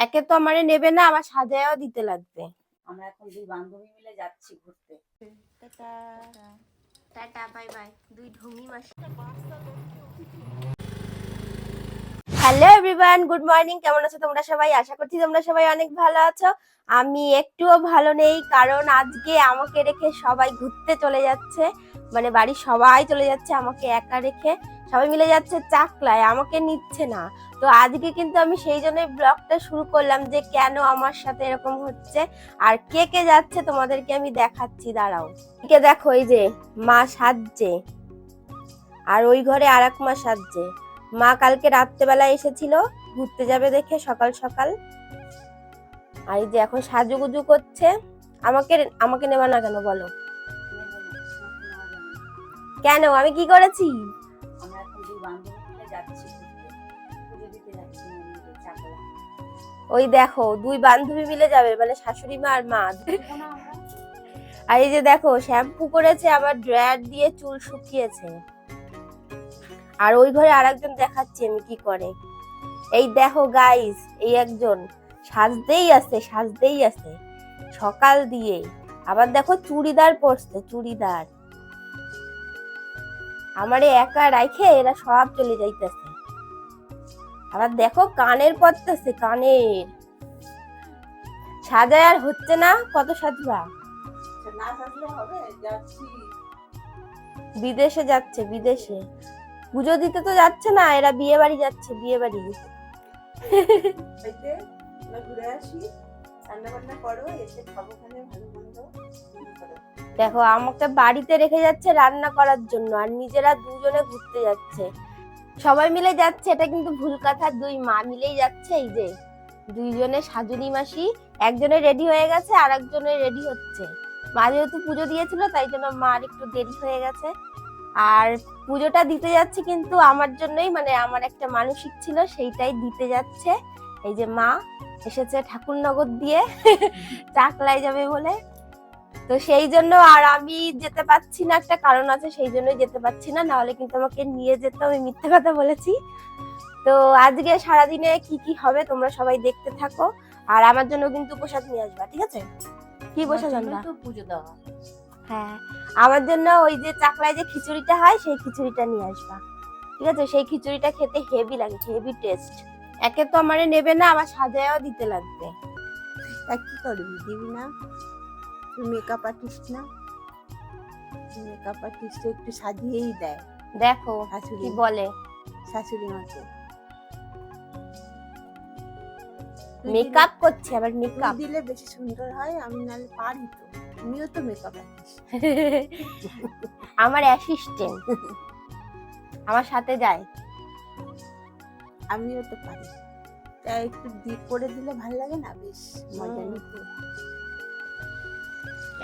একে তো আমারে নেবে না আমার সাজায়ও দিতে লাগবে। আমরা এখন দুই বান্ধবী মিলে যাচ্ছি ঘুরতে। টাটা। Bye bye. দুই ঢুমি মাসি। হ্যালো এভরিওয়ান গুড মর্নিং কেমন আছো তোমরা সবাই? আশা করছি তোমরা সবাই অনেক ভালো আছো। আমি একটুও ভালো নেই কারণ আজকে আমাকে রেখে সবাই ঘুরতে চলে যাচ্ছে। মানে বাড়ির সবাই চলে যাচ্ছে আমাকে একা রেখে। সবাই মিলে যাচ্ছে চাকলায়, আমাকে নিচ্ছে না। তো আজকে কিন্তু আমি সেই জন্যই ব্লগটা শুরু করলাম যে কেন আমার সাথে এরকম হচ্ছে আর কে কে যাচ্ছে তোমাদেরকে আমি দেখাচ্ছি, দাঁড়াও। কে দেখো এই যে মা সাজছে আর ওই ঘরে আর এক মা সাজছে। মা কালকে রাত্রেবেলা এসেছিল, ঘুরতে যাবে দেখে সকাল সকাল। আর এই যে এখন সাজুগুজু করছে, আমাকে আমাকে নেবা না কেন বলো? কেন? আমি কি করেছি? ওই দেখো, দুই বান্ধবী মিলে যাবে মানে শাশুড়ি মা আর মা। আর এই যে দেখো, শ্যাম্পু করেছে, আবার ড্রায়ার দিয়ে চুল শুকিয়েছে। আর ওই ঘরে আরেকজন দেখাচ্ছি আমি কি করে। এই দেখো গাইস এই একজন, সাজতেই আছে সাজতেই আছে সকাল দিয়ে, আবার দেখো চুড়িদার পরছে, চুড়িদার। আমারে একা রাইখে এরা সব চলে যাইতেছে। আবার দেখো কানের পরতেছে কানের। সাজায় আর হচ্ছে না কত সাজবা? বিদেশে যাচ্ছে বিদেশে। পুজো দিতে তো যাচ্ছে না এরা বিয়ে বাড়ি যাচ্ছে বিয়ে বাড়ি ঘুরে আসি। করো এসে খাব ভালো মন্দ। দেখো আমাকে বাড়িতে রেখে যাচ্ছে রান্না করার জন্য আর নিজেরা দুজনে ঘুরতে যাচ্ছে। সবাই মিলে যাচ্ছে, এটা কিন্তু ভুল কথা। দুই মা মিলেই যাচ্ছে, এই যে দুইজনে শাশুড়ি মাসি, একজনে রেডি হয়ে গেছে আর একজনে রেডি হচ্ছে। মা যেহেতু পুজো দিয়েছিল, তাই জন্য মার একটু দেরি হয়ে গেছে। আর পুজোটা দিতে যাচ্ছে কিন্তু আমার জন্যই মানে আমার একটা মানসিক ছিল, সেইটাই দিতে যাচ্ছে। এই যে মা এসেছে ঠাকুরনগর দিয়ে, চাকলায় যাবে বলে। তো সেই জন্য আর আমি যেতে পারছি না একটা কারণ আছে সেই জন্যই যেতে পারছি না নাহলে কিন্তু আমাকে নিয়ে যেতে আমি মিথ্যে কথা বলেছি। তো আজকে সারাদিনে কি কি হবে তোমরা সবাই দেখতে থাকো আর আমার জন্য কিন্তু প্রসাদ নিয়ে আসবা ঠিক আছে? কি প্রসাদ আনবা? তো পুজো দেওয়া। হ্যাঁ আমার জন্য ওই যে চাকলায় যে খিচুড়িটা হয় সেই খিচুড়িটা নিয়ে আসবা ঠিক আছে? সেই খিচুড়িটা খেতে হেভি লাগে হেভি টেস্ট একে তো আমারে নেবে না আমার সাজায়ও দিতে লাগবে। তা কি করবি দিবি না? মেকআপ আর্টিস্ট না? মেকআপ আর্টিস্ট একটু সাজিয়েই দেয়। দেখো শাশুড়ি কি বলে? শাশুড়ি মাকে। মেকআপ করছে আবার মেকআপ দিলে বেশি সুন্দর হয় আমি নাহলে পারি তো। তুমিও তো মেকআপ আমার অ্যাসিস্ট্যান্ট আমার সাথে যায়। আমিও তো পারি। তাই একটু দি করে দিলে ভালো লাগে না? বেশ মজা। নিতে।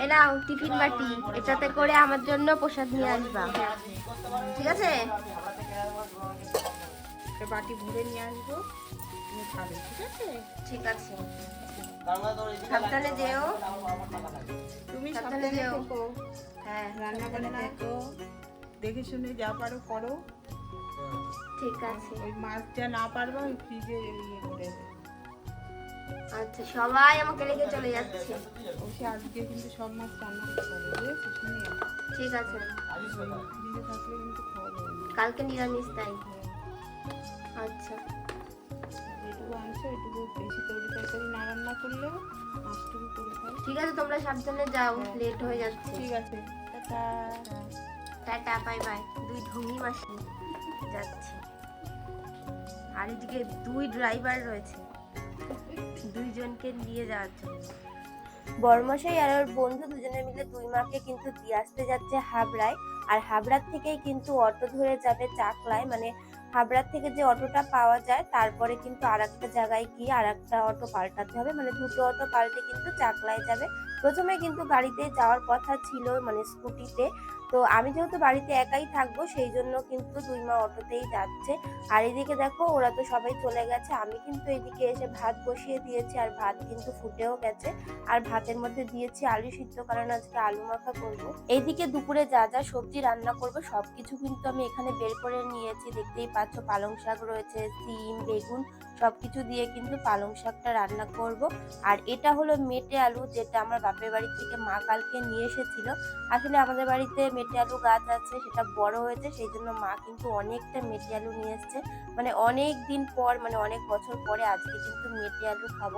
এ নাও টিফিন বাটি। এটাতে করে আমার জন্য প্রসাদ নিয়ে আসবা। ঠিক আছে? বাটি ভরে নিয়ে আসব। ঠিক আছে? ঠিক আছে। সাবধানে যেও। তুমি সাবধানে সাবধানে যেও। হ্যাঁ রান্না বান্না দেখো দেখে শুনে যা পারো করো। ঠিক আছে। ওই মাছ যা না পারব ওই ফ্রিজে ইয়ে করে আচ্ছা সবাই আমাকে রেখে চলে যাচ্ছে। ওসে আজকে কিন্তু সব মাছ রান্না করতে হবে ঠিক আছে। কালকে নিরামিষ তাই? আচ্ছা। যেটুকু আনছো এটুকু বেশি তৈরি তরকারি না রান্না করলেও মাছটুকু করে খাও। ঠিক আছে তোমরা সাবধানে যাও লেট হয়ে যাচ্ছে। ঠিক আছে। টাটা। টাটা বাই বাই দুই ঢঙ্গি মাসি যাচ্ছে। আর এদিকে দুই ড্রাইভার রয়েছে। দুইজনকে নিয়ে যাওয়ার জন্য। বর্মশাই আর ওর বন্ধু দুজনে মিলে দুই মাকে কিন্তু দিয়ে আসতে যাচ্ছে হাবড়ায়। আর হাবড়ার থেকেই কিন্তু অটো ধরে যাবে চাকলায়। মানে হাবড়ার থেকে যে অটোটা পাওয়া যায়, তারপরে কিন্তু আর একটা জায়গায় গিয়ে আর একটা অটো পাল্টাতে হবে। মানে দুটো অটো পাল্টে কিন্তু চাকলায় যাবে। প্রথমে কিন্তু গাড়িতে যাওয়ার কথা ছিল মানে স্কুটিতে। তো আমি যেহেতু বাড়িতে একাই থাকব, সেই জন্য কিন্তু দুই মা অটোতেই যাচ্ছে। আর এদিকে দেখো, ওরা তো সবাই চলে গেছে। আমি কিন্তু এদিকে এসে ভাত বসিয়ে দিয়েছি, আর ভাত কিন্তু ফুটেও গেছে। আর ভাতের মধ্যে দিয়েছি আলু সিদ্ধ কারণ আজকে আলু মাখা করব। এইদিকে দুপুরে যা যা সবজি রান্না করব, সবকিছু কিন্তু আমি এখানে বের করে নিয়েছি। দেখতেই পাচ্ছ, পালং শাক রয়েছে, সিম, বেগুন সব কিছু দিয়ে কিন্তু পালং শাকটা রান্না করব। আর এটা হলো মেটে আলু, যেটা আমার বাপের বাড়ি থেকে মা কালকে নিয়ে এসেছিল। আসলে আমাদের বাড়িতে মেটে আলু গাছ আছে, সেটা বড় হয়েছে, সেই জন্য মা কিন্তু অনেকটা মেটে আলু নিয়ে এসছে। মানে অনেক দিন পর মানে অনেক বছর পরে আজকে কিন্তু মেটে আলু খাব।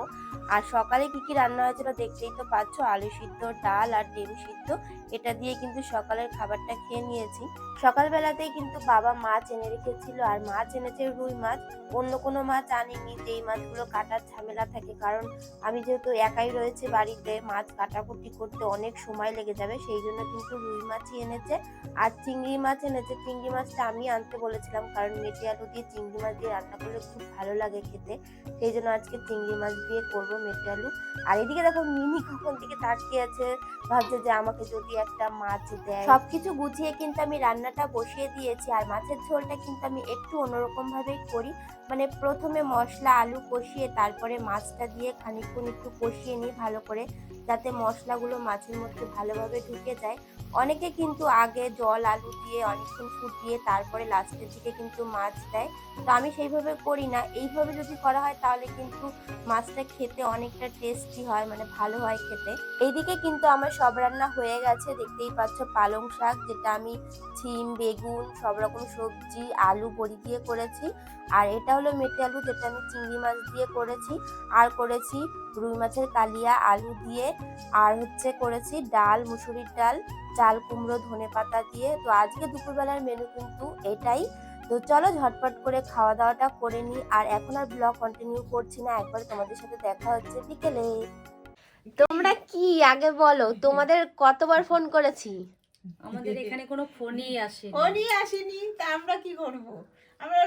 আর সকালে কি কি রান্না হয়েছিল দেখতেই তো পাচ্ছ, আলু সিদ্ধ, ডাল আর ডিম সিদ্ধ। এটা দিয়ে কিন্তু সকালের খাবারটা খেয়ে নিয়েছি। সকালবেলাতেই কিন্তু বাবা মাছ এনে রেখেছিল, আর মাছ এনেছে রুই মাছ। অন্য কোনো মাছ আনিনি, যেই মাছগুলো কাটার ঝামেলা থাকে, কারণ আমি যেহেতু একাই রয়েছে বাড়িতে, মাছ কাটাকুটি করতে অনেক সময় লেগে যাবে, সেই জন্য কিন্তু রুই মাছই এনেছে। আর চিংড়ি মাছ এনেছে। চিংড়ি মাছটা আমি আনতে বলেছিলাম কারণ মেটে আলু দিয়ে চিংড়ি মাছ দিয়ে রান্না করলে খুব ভালো লাগে খেতে। সেই জন্য আজকে চিংড়ি মাছ দিয়ে করব মেটে আলু। আর এদিকে দেখো মিনি কখন থেকে তাকিয়ে আছে। ভাবছে যে আমাকে যদি একটা মাছ দেয়। সবকিছু গুছিয়ে কিন্তু আমি রান্নাটা বসিয়ে দিয়েছি। আর মাছের ঝোলটা কিন্তু আমি একটু অন্যরকম ভাবেই করি। মানে প্রথমে মশলা, আলু কষিয়ে তারপরে মাছটা দিয়ে খানিকক্ষণ একটু কষিয়ে নিই ভালো করে। যাতে মশলাগুলো মাছের মধ্যে ভালোভাবে ঢুকে যায়। অনেকে কিন্তু আগে জল, আলু দিয়ে অনেকক্ষণ ফুটিয়ে তারপরে লাস্টের দিকে কিন্তু মাছ দেয়। তো আমি সেইভাবে করি না। এইভাবে যদি করা হয় তাহলে কিন্তু মাছটা খেতে অনেকটা টেস্টি হয় মানে ভালো হয় খেতে। এইদিকে কিন্তু আমার সব রান্না হয়ে গেছে। দেখতেই পাচ্ছ পালং শাক, যেটা আমি ছিম, বেগুন, সব রকম সবজি, আলু বড়ি দিয়ে করেছি। আর এটা হলো মেটে আলু, যেটা আমি চিংড়ি মাছ দিয়ে করেছি। আর করেছি রুই মাছের কালিয়া, আলু দিয়ে আর হচ্ছে করেছি ডাল মুসুরির ডাল চাল কুমড়ো ধনে পাতা দিয়ে। তো আজকে দুপুরবেলার মেনু কিন্তু এটাই। তো চলো ঝটপট করে খাওয়া দাওয়াটা করে নিই আর এখন আর ব্লগ কন্টিনিউ করছি না। একবার তোমাদের সাথে দেখা হচ্ছে বিকেলে। তোমরা কি? আগে বলো। তোমাদের কতবার ফোন করেছি? আমাদের এখানে কোনো ফোনই আসে ফোনই আসেনি। তা আমরা কি করব? আমরা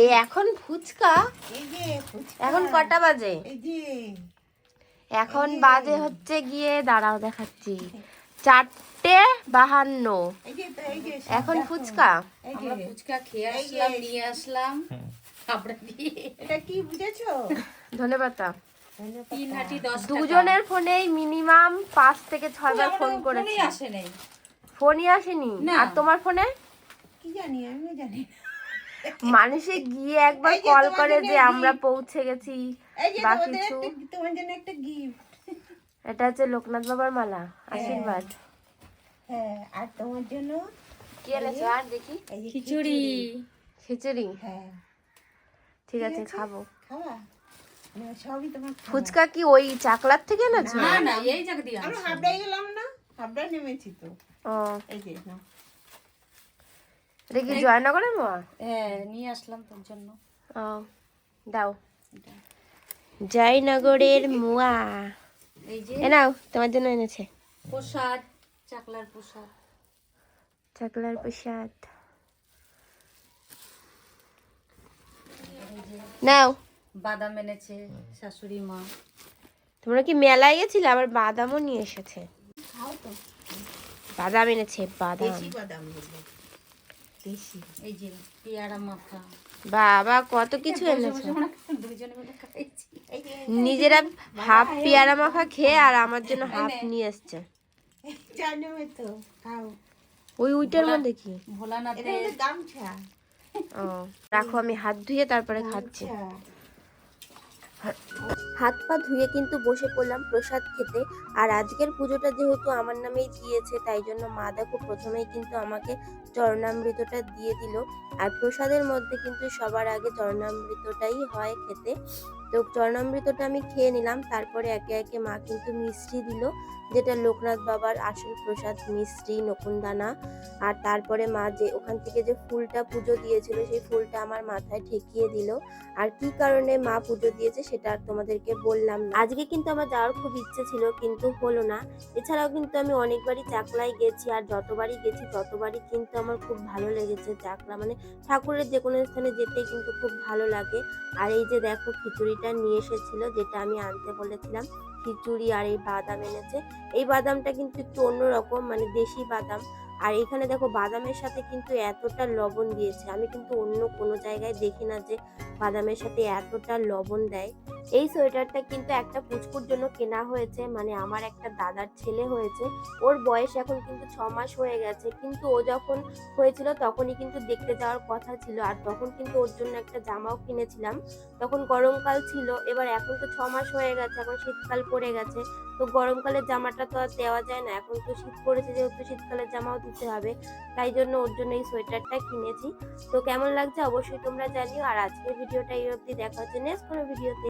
এই এখন ফুচকা? এই যে এখন কটা বাজে? এই যে এখন বাজে হচ্ছে গিয়ে দাঁড়াও দেখাচ্ছি। চারটে বাহান্ন। এই যে তো এই যে এখন ফুচকা? ফুচকা খেয়ে আসলাম নিয়ে আসলাম। এটা কি বুঝেছ? ধন্যবাদ তিন হাঁটি দশ টাকা। দুজনের ফোনেই মিনিমাম পাঁচ থেকে ছয়বার ফোন ফোনই করেছি। ফোনই আসেনি। আর তোমার ফোনে? কি জানি আমিও জানি মানুষে গিয়ে একবার কল করে যে আমরা পৌঁছে গেছি। বা কিছু। তোমার জন্য একটা গিফট এটা হচ্ছে লোকনাথ বাবার মালা আশীর্বাদ। হ্যাঁ আর তোমার জন্য কি এনেছো? আর দেখি। খিচুড়ি। খিচুড়ি। হ্যাঁ। ঠিক আছে। খাব। খাওয়া সবই তোমার ফুচকা কি ওই চাকলার থেকে এনেছো? না না এই জায়গা দিয়ে আমরা আসে। গেলাম না? হাবড়ায় নেমেছি তো। ও। এই যে নাও। এটা কি জয়নগরের মা হ্যাঁ নিয়ে আসলাম তোর জন্য। ও দাও। জয়নগরের মুয়া। এই যে নাও তোমার জন্য এনেছে। প্রসাদ চাকলার প্রসাদ। চাকলার প্রসাদ। নাও। বাদাম এনেছে শাশুড়ি মা। তোমরা কি মেলায় গেছিলে? আবার বাদামও নিয়ে এসেছে। খাও তো। বাদাম এনেছে বাদাম। দেশি বাদাম দেশি এই যে পেয়ারা মাথা বাবা কত কিছু এনেছে। নিজেরা হাফ পেয়ারা মাখা খেয়ে আর আমার জন্য হাফ নিয়ে এসছে জানো তো খাও। ওই উইটার মধ্যে কি? এটা ভোলানাথে গামছা। ও রাখো আমি হাত ধুয়ে তারপরে খাচ্ছি। হাত পা ধুয়ে কিন্তু বসে পড়লাম প্রসাদ খেতে। আর আজকের পুজোটা যেহেতু আমার নামেই দিয়েছে, তাই জন্য মা দেখো প্রথমেই কিন্তু আমাকে চরণামৃতটা দিয়ে দিল। আর প্রসাদের মধ্যে কিন্তু সবার আগে চরণামৃতটাই হয় খেতে। তো চরণামৃতটা আমি খেয়ে নিলাম, তারপরে একে একে মা কিন্তু মিষ্টি দিল, যেটা লোকনাথ বাবার আসল প্রসাদ মিষ্টি নকুনদানা আর তারপরে মা যে ওখান থেকে যে ফুলটা পুজো দিয়েছিল, সেই ফুলটা আমার মাথায় ঠেকিয়ে দিল। আর কি কারণে মা পুজো দিয়েছে সেটা তোমাদেরকে বললাম না। আজকে কিন্তু আমার যাওয়ার খুব ইচ্ছে ছিল, কিন্তু হলো না। এছাড়াও কিন্তু আমি অনেকবারই চাকলায় গেছি, আর যতবারই গেছি, ততবারই কিন্তু আমার খুব ভালো লেগেছে চাকলা। মানে ঠাকুরের যে কোনো স্থানে যেতে কিন্তু খুব ভালো লাগে। আর এই যে দেখো, খিচুড়িটা নিয়ে এসেছিল, যেটা আমি আনতে বলেছিলাম। খিচুড়ি আর এই বাদাম এনেছে। এই বাদামটা কিন্তু একটু অন্যরকম মানে দেশি বাদাম। আর এখানে দেখো বাদামের সাথে কিন্তু এতটা লবণ দিয়েছে। আমি কিন্তু অন্য কোনো জায়গায় দেখি না যে বাদামের সাথে এতটা লবণ দেয়। এই সোয়েটারটা কিন্তু একটা পুচকুর জন্য কেনা হয়েছে। মানে আমার একটা দাদার ছেলে হয়েছে। ওর বয়স এখন কিন্তু ছ মাস হয়ে গেছে। কিন্তু ও যখন হয়েছিল তখনই কিন্তু দেখতে যাওয়ার কথা ছিল। আর তখন কিন্তু ওর জন্য একটা জামাও কিনেছিলাম। তখন গরমকাল ছিল। এবার এখন তো ছ মাস হয়ে গেছে। এখন শীতকাল পড়ে গেছে। তো গরমকালের জামাটা তো আর দেওয়া যায় না। এখন তো শীত পড়েছে যেহেতু শীতকালের জামাও দিতে হবে। তাই জন্য ওর জন্য এই সোয়েটারটা কিনেছি। তো কেমন লাগছে অবশ্যই তোমরা জানিও। আর আজকের ভিডিওটা এই অবধি দেখা হচ্ছে নেক্সট কোনো ভিডিওতে।